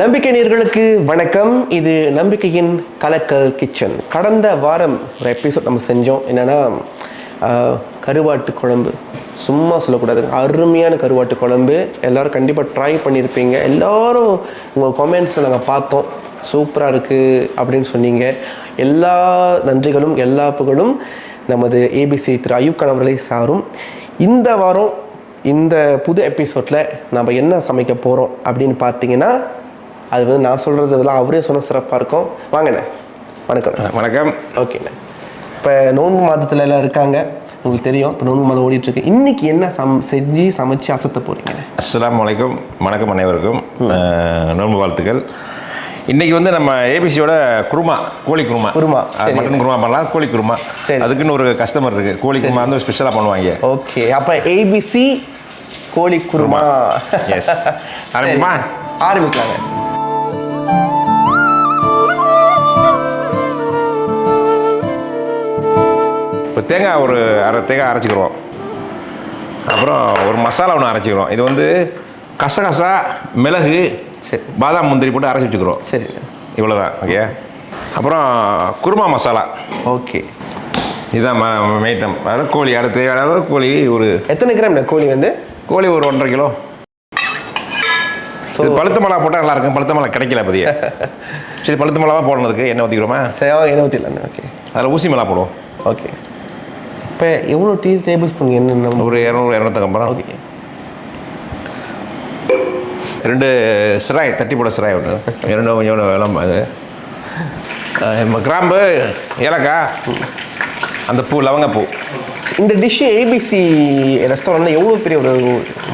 நம்பிக்கை நேர்களுக்கு வணக்கம். இது நம்பிக்கையின் கலக்கல் கிச்சன். கடந்த வாரம் ஒரு எபிசோட் நம்ம செஞ்சோம். என்னென்னா கருவாட்டு குழம்பு. சும்மா சொல்லக்கூடாது அருமையான கருவாட்டு குழம்பு. எல்லாரும் கண்டிப்பாக ட்ரை பண்ணியிருப்பீங்க எல்லோரும் உங்கள் கமெண்ட்ஸை நாங்கள் பார்த்தோம். சூப்பராக இருக்குது அப்படின்னு சொன்னீங்க. எல்லா நன்றிகளும் எல்லா புகழும். நமது ஏபிசி திரு அயூப் கான் அவர்களை சாரும். இந்த வாரம் இந்த புது எபிசோடில் நம்ம என்ன சமைக்க போகிறோம் அப்படின்னு பார்த்தீங்கன்னா அது வந்து நான் சொல்கிறதுலாம் அவரே சொன்ன சிறப்பாக இருக்கும். வாங்கண்ணே வணக்கம் வணக்கம். ஓகேண்ணே இப்போ நோன்பு மாதத்துல எல்லாம் இருக்காங்க. உங்களுக்கு தெரியும் இப்போ நோன்பு மாதம் ஓடிட்டு இருக்கு. இன்னைக்கு என்ன சம் செஞ்சு சமைச்சு அசத்த போறீங்கண்ணே அஸ்ஸலாமு அலைக்கும். வணக்கம் அனைவருக்கும். நோன்பு வாழ்த்துக்கள். இன்னைக்கு வந்து நம்ம ஏபிசியோட குருமா கோழி குருமா. குருமா. மட்டன் குருமா பண்ணலாம் கோழி குருமா. சரி. அதுக்குன்னு ஒரு கஸ்டமர் இருக்கு. கோழி குருமா வந்து ஸ்பெஷலாக பண்ணுவாங்க. ஓகே அப்போ ஏபிசி கோழி குருமா. எஸ் ஆரம்பிக்குமா. ஆரம்பிக்கலாங்க. இப்போ தேங்காய் ஒரு அரை தேங்காய் அரைச்சிக்கிறோம். அப்புறம் ஒரு மசாலா ஒன்று அரைச்சிக்கிறோம். இது வந்து கசகசா மிளகு சரி. பாதாம் முந்திரி போட்டு அரைச்சி வச்சுக்கிறோம். சரிண்ணே இவ்வளோதான் ஓகே அப்புறம் குருமா மசாலா. ஓகே இதுதான் மெயிட்டம் அதாவது கோழி அடுத்து அதாவது கோழி ஒரு எத்தனை கிராம்ண்ணே கோழி வந்து? கோழி ஒரு ஒன்றரை கிலோ. ஸோ பழுத்த மிளகா போட்டால் நல்லா இருக்கும். பழுத்த மிளகா கிடைக்கல பதிய சரி பழுத்த மிளகா போடுறதுக்கு எண்ணெய் ஊற்றிக்கிறோமா சரி இருபத்தி இல்லைண்ணே ஓகே அதில் ஊசி மிளகா போடுவோம். ஓகே இப்போ எவ்வளோ டீ டேபிள் ஸ்பூன் என்னென்ன ஒரு இரநூறு இரநூத்தம்பது ஓகே ரெண்டு சிராய் தட்டி போட சிராய் ஒன்று இரண்டு கொஞ்சம் வேலம் அது. கிராம்பு ஏலக்காய் அந்த பூ லவங்கப்பூ இந்த டிஷ் ஏபிசி ரெஸ்டாரண்ட்ல எவ்வளோ பெரிய ஒரு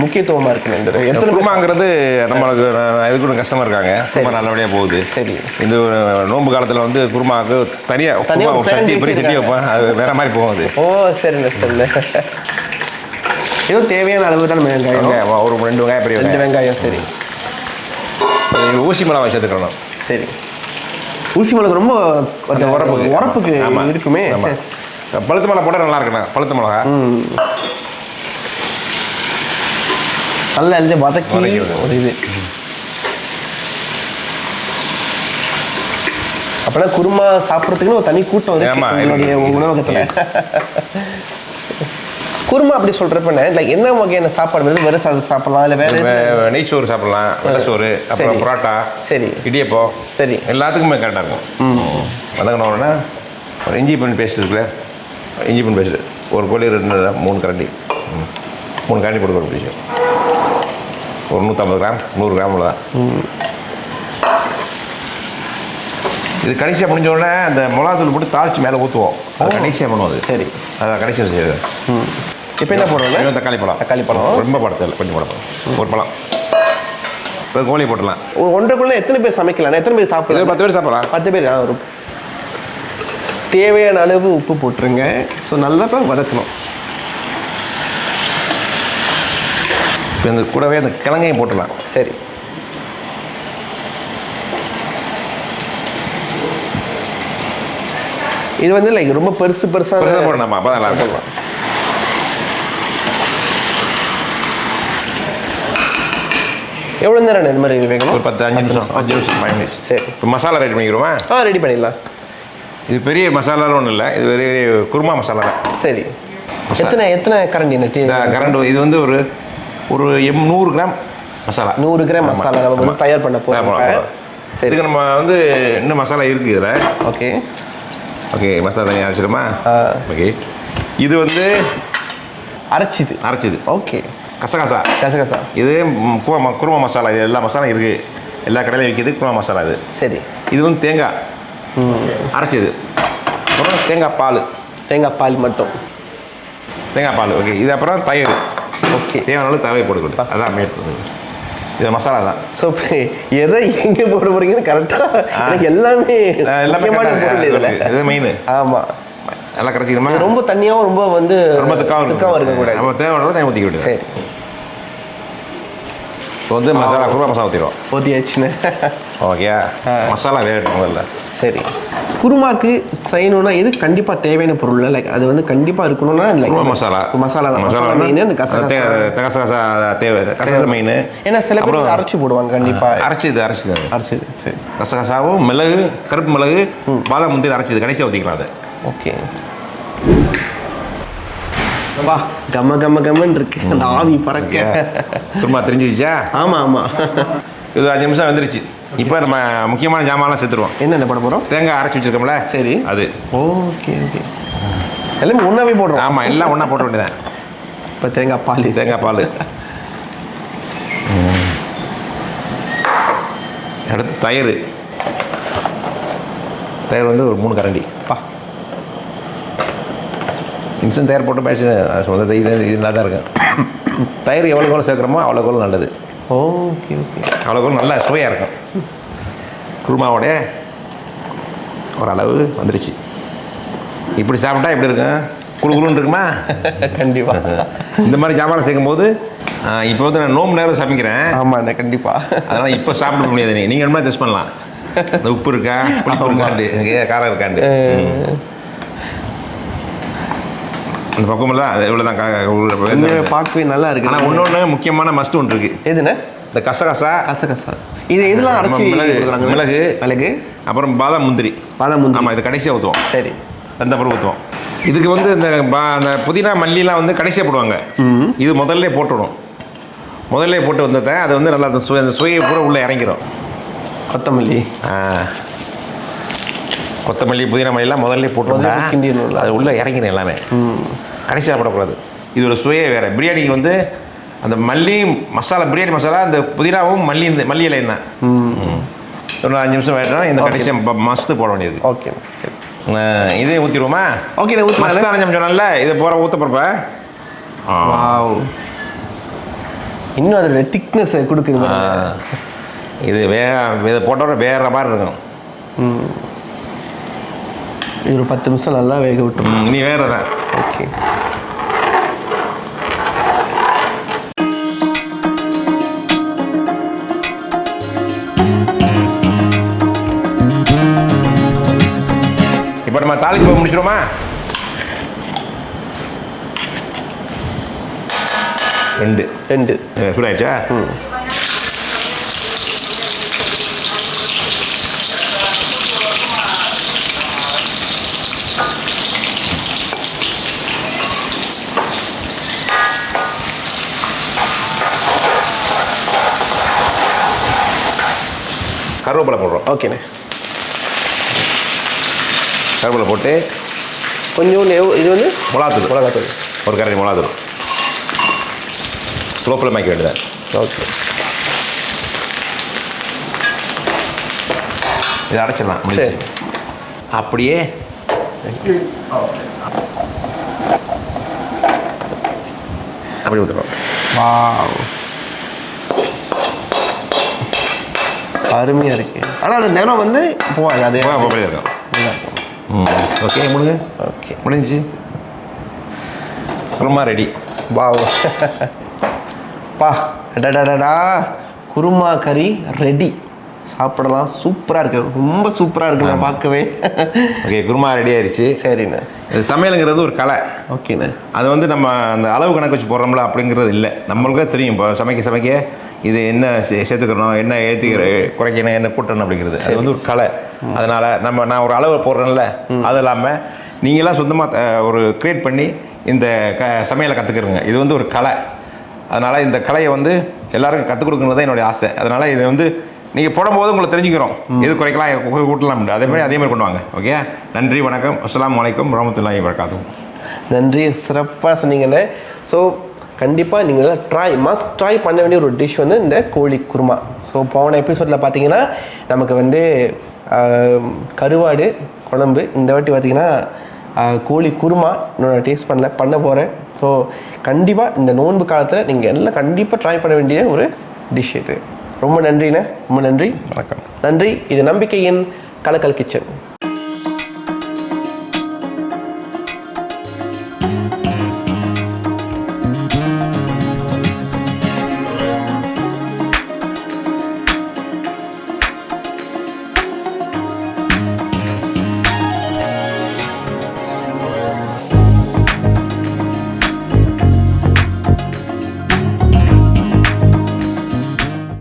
முக்கியத்துவமாக இருக்குண்ணே இந்த எத்தனை குருமாங்கிறது நம்மளுக்கு இதுக்கு கஷ்டமாக இருக்காங்க. ரொம்ப நல்லபடியாக போகுது. சரி. இந்த நோன்பு காலத்தில் வந்து குருமாவுக்கு தனியாக தனியா குருமா ஒரு ஒரு சட்டி பெரிய சட்டி. வைப்பேன். அது வேற மாதிரி போகும் அது ஓ சரிண்ணே சரிண்ணே. ஏதோ தேவையான அளவு தான் வெங்காயம். ஒரு ரெண்டு வெங்காயம் பெரிய ரெண்டு வெங்காயம். சரி. இது ஊசி மிளகா சேர்த்துக்கணும் சரி ஊசி மிளகு ரொம்ப உரப்புக்கு உரப்புக்கு. இருக்குமே. பழுத்த மிளகா போட்டால் நல்லா இருக்குண்ணா பழுத்த மிளகா நல்லா எழுதி வதக்கி. ஒரு இது அப்பனா குருமா சாப்பிட்றதுக்குன்னு ஒரு தனி கூட்டம் இருக்கு உங்களுடைய. உணவகத்துல குருமா அப்படி சொல்றப்ப லைக் என்ன வகையான சாப்பாடு வேணும் வெறும் சாதம் சாப்பிடலாம் இல்லை வேற எதுவும்? வே- நெய் சோறு சாப்பிடலாம் சோறு அப்புறம் சரி. புரோட்டா சரி. இடியப்பம் சரி. எல்லாத்துக்குமே கரெக்டாக இருக்கும். வதங்கினோடனே ஒரு இஞ்சி பூண்டு பேஸ்ட் இருக்குல்ல இஞ்சி பூண்டு பேஸ்ட் ஒரு கோழி ரெண்டு மூணு கரண்டி. மூணு கரண்டி போட்டு ஒரு விஷயம் ஒரு நூற்றம்பது கிராம் நூறு கிராம் தான் இது கடைசியாக முடிஞ்ச உடனே அந்த மிளகாத்தூள் போட்டு தாளிச்சு மேலே ஊற்றுவோம் அது கடைசியாக பண்ணுவோம் அது. சரி. அதான் கடைசியாக செய்யுது இப்போ என்ன போடுறோம் தக்காளி பழம். தக்காளி பழம். ரொம்ப பழத்தில் கொஞ்சம் பழம் ஒரு பழம். இப்போ கோழி போட்டுடலாம். ஒரு ஒன்றரைக்குள்ள எத்தனை பேர் சமைக்கலாம்? எத்தனை பேர் சாப்பிடலாம்? பத்து பேர் சாப்பிடலாம். பத்து பேர் ஒரு தேவையான அளவு உப்பு போட்டுருங்க. ஸோ நல்லா வதக்கணும். இப்போ இந்த கூடவே அந்த கிழங்கையும் போட்டுடலாம். சரி. இது வந்து லைக் ரொம்ப பெருசு பெருசாக போடணுமா? அப்போ நல்லா இருக்கும். எவ்வளோ நேரம் இந்த மாதிரி வேகணும் ஒரு பத்து அஞ்சு நிமிஷம் அஞ்சு நிமிஷம் ஃபைவ் மினிட்ஸ் சரி. இப்போ மசாலா ரெடி பண்ணிக்கிறோமா? ஆ ரெடி பண்ணிடலாம். இது பெரிய மசாலாலாம் ஒன்றும் இல்லை. இது பெரிய பெரிய குருமா மசாலா தான். சரி. எத்தனை எத்தனை கரண்டி இந்த கரண்ட் இது வந்து ஒரு ஒரு எம் நூறு கிராம் மசாலா. நூறு கிராம் மசாலா. நம்ம வந்து. தயார் பண்ண போகிறோம். சரி. இதுக்கு நம்ம வந்து இன்னும் மசாலா இருக்குது இதில். ஓகே. ஓகே மசாலா தனியாக அரைச்சிடுமா ஆ. ஓகே. இது வந்து அரைச்சிது. அரைச்சிது. ஓகே. கசகசா. கசகசா. இது குருமா குருமா மசாலா இது எல்லா மசாலா இருக்குது எல்லா கடையிலையும் விற்கிது குருமா மசாலா இது. சரி. இது வந்து தேங்காய் அரைச்சது. அப்புறம் தேங்காய் பால். தேங்காய் பால் மட்டும். தேங்காய் பால் ஓகே இது அப்புறம் தயிர். ஓகே தேவையான அளவு தவை போட்டுக்கணும். அதான் மேட் இது. மசாலா தான். ஸோ எதை எங்கே போட போறீங்கன்னு கரெக்டாக எல்லாமே எல்லாமே. இது மெயின் ஆமாம் எல்லாம் கரைச்சிக்கணுமா? இது ரொம்ப தண்ணியாகவும் ரொம்ப வந்து ரொம்ப திக்காவும் திக்காவும் இருக்கக்கூடாது. நம்ம தேவையான தண்ணி ஊற்றிக்க வேண்டியது சரி. இப்போ வந்து மசாலா குருமா மசாலா ஊற்றிடும் ஊற்றியாச்சுன்னு ஓகே. மசாலா வேகட்டும் முதல்ல. சரி. குருமாக்கு செய்யணும்னா எது கண்டிப்பாக தேவையான பொருள் லைக் அது வந்து கண்டிப்பாக இருக்கணும்னா குருமா மசாலா. மசாலா தான். மசாலா மெயின் அந்த கசகசா. கசகசா தேவை. கசகசா மெயின் ஏன்னா சில பேர் அரைச்சி போடுவாங்க கண்டிப்பாக அரைச்சது அரைச்சது. அரைச்சது சரி. கசகசாவும் மிளகு கருப்பு மிளகு பாதாம் முந்திரி அரைச்சது கடைசியாக ஊற்றிக்கலாம் அதை. ஓகே வா. கம கம கமன்னு இருக்கு. அந்த ஆவி பறக்க. குருமா தெரிஞ்சிருச்சா? ஆமா ஆமா. இது அஞ்சு நிமிஷம் வந்துருச்சு. இப்போ நம்ம முக்கியமான ஜாமான்லாம் சேர்த்துருவோம் என்னென்ன போட போறோம்? தேங்காய் அரைச்சி வச்சிருக்கோம்ல? சரி. அது. Okay okay. எல்லாமே ஒன்றாவே போடுறோம். ஆமாம் எல்லாம் ஒன்றா போட்ட வேண்டியதான் இப்போ தேங்காய் பால். தேங்காய் பால். அடுத்து தயிர். தயிர் வந்து ஒரு மூணு கரண்டி. இன்சன் தயிர் போட்டு பேச சொந்த இது நல்லா தான் இருக்கும் தயிர் எவ்வளோ சேர்க்குறோமோ அவ்வளோக்கு எவ்வளோ நல்லது. Okay okay. அவ்வளோக்கு எவ்வளோ நல்லா சுவையாக இருக்கும். குருமாவோடைய ஓரளவு வந்துருச்சு. இப்படி சாப்பிட்டா எப்படி இருக்கும்? குழு குழுன்னு இருக்குமா? கண்டிப்பா. இந்த மாதிரி ஜாமான் சேர்க்கும்போது இப்போ வந்து நான் நோம்பு நேரம் சமைக்கிறேன். ஆமாண்ணே கண்டிப்பா. அதனால் இப்போ சாப்பிட முடியாது நீங்கள் என்ன டெஸ்ட் பண்ணலாம். இந்த உப்பு இருக்கா? புளிப்பு இருக்காண்டு காரம் இருக்காண்டு. ம். இந்த பக்கமெல்லாம் அது இவ்வளோ தான் பார்க்கவே நல்லா இருக்கு. ஆனால் ஒன்று முக்கியமான மஸ்ட் ஒன்று இருக்குது எதுண்ணே இந்த கசகசா. கசகசா. இது எதுலாம் அரைச்சி மிளகு, மிளகு. மிளகு. அப்புறம் பாதாம் முந்திரி. பாதாம் முந்திரி. ஆமாம் இது கடைசியாக ஊற்றுவோம் சரி. அந்த அப்புறம் ஊற்றுவோம் இதுக்கு வந்து இந்த அந்த புதினா மல்லிலாம் வந்து கடைசியாக போடுவாங்க. இது முதல்ல போட்டுடும் முதல்ல போட்டு வந்ததை அது வந்து நல்லா அந்த சுவை அந்த சுவையை பூரா உள்ளே இறங்கிரும். கொத்தமல்லி. ஆ. கொத்தமல்லி புதினா மல்லிலாம் முதல்ல கிண்டிடணும்ல. அது உள்ளே இறங்கிடும் எல்லாமே. கடைசியாக போடக்கூடாது இதோட சுவையே வேறு. பிரியாணிக்கு வந்து அந்த மல்லி மசாலா பிரியாணி மசாலா அந்த புதினாவும் மல்லி இந்த மல்லி இலையும் தான். ம். ஒரு அஞ்சு நிமிஷம் வேட்டா இந்த கடைசியாக மஸ்து போட வேண்டியது. ஓகே இதே ஊற்றிடுவோமா ஓகே நான் மஸ்து ஊற்றுறேன் அரைஞ்சம் சொன்னல இதை போகிற ஊற்ற போகிறப்ப இன்னும் அதோட திக்னஸ் கொடுக்குது. இது வேக இதை போட்டோட வேற மாதிரி இருக்கும். இது ஒரு பத்து நிமிஷம் நல்லா வேக விட்டு இனி வேற தான் ஓகே இப்போ நம்ம தாளிப்பு முடிச்சிடுமா ரெண்டு ரெண்டு அஹ் சூடாயிடுச்சா கருவேப்பிலை போடுறோம். ஓகேண்ணே. கருவேப்பிலை போட்டு எவ்வளோ இது வந்து? மிளகாத்தூள். மிளகாத்தூள். ஒரு கரண்டி மிளகாத்தூள். ஸ்லோப்பில் மாய்க்க வேண்டியது ஓகே. இதை அடைச்சிடலாம். சரி. அப்படியே. அப்படி ஊற்றுறோம் வாவ். அருமையாக இருக்கு. ஆனால் அந்த நிறம் வந்து போவாது அது அப்படியே இருக்கும். ம் ஓகே முடிஞ்சு ஓகே. முடிஞ்சு குருமா ரெடி வாவ். பா டடடடா குருமா கறி ரெடி சாப்பிடலாம். சூப்பராக இருக்கு. ரொம்ப சூப்பராக இருக்கு. நான் பார்க்கவே. ஓகே குருமா ரெடி ஆயிடுச்சு சரிண்ணே. இது சமையலுங்கிறது ஒரு கலை. ஓகேண்ணே. அது வந்து நம்ம அந்த அளவு கணக்கு வச்சு போடுறோம்ல அப்படிங்கிறது இல்லை. நம்மளுக்கே தெரியும். இப்போ சமைக்க சமைக்க இது என்ன சேர்த்துக்கணும் என்ன ஏற்றிக்கிற குறைக்கணும் என்ன கூட்டணும் அப்படிங்கிறது. அது வந்து ஒரு கலை. அதனால் நம்ம நான் ஒரு அளவு போடுறேன்ல அது இல்லாமல் நீங்களாம் சொந்தமாக ஒரு க்ரியேட் பண்ணி இந்த க சமையலை கற்றுக்கிறங்க இது வந்து ஒரு கலை. அதனால் இந்த கலையை வந்து எல்லாருக்கும் கற்றுக் கொடுக்கறது தான் என்னுடைய ஆசை. அதனால் இது வந்து நீங்கள் போடும்போது உங்களுக்கு தெரிஞ்சுக்கிறோம். எது குறைக்கலாம் கூட்டலாம் அதே மாதிரி அதே மாதிரி பண்ணுவாங்க. ஓகே நன்றி வணக்கம். அஸ்ஸலாமு அலைக்கும் வரமத்துல்லாஹி வரகாத்தும் நன்றி சிறப்பாக சொன்னீங்கண்ணே ஸோ கண்டிப்பாக நீங்கள் ட்ரை மஸ்ட் ட்ரை பண்ண வேண்டிய ஒரு டிஷ் வந்து இந்த கோழி குருமா. ஸோ போன எபிசோடில் பார்த்தீங்கன்னா நமக்கு வந்து கருவாடு குழம்பு இந்த வாட்டி பார்த்தீங்கன்னா கோழி குருமா இன்னொரு டேஸ்ட் பண்ணல பண்ண போகிறேன் ஸோ கண்டிப்பாக இந்த நோன்பு காலத்தில் நீங்கள் எல்லாம் கண்டிப்பாக ட்ரை பண்ண வேண்டிய ஒரு டிஷ் இது. ரொம்ப நன்றிண்ணே. ரொம்ப நன்றி. வணக்கம். நன்றி. இது நம்பிக்கையின் கலக்கல் கிச்சன்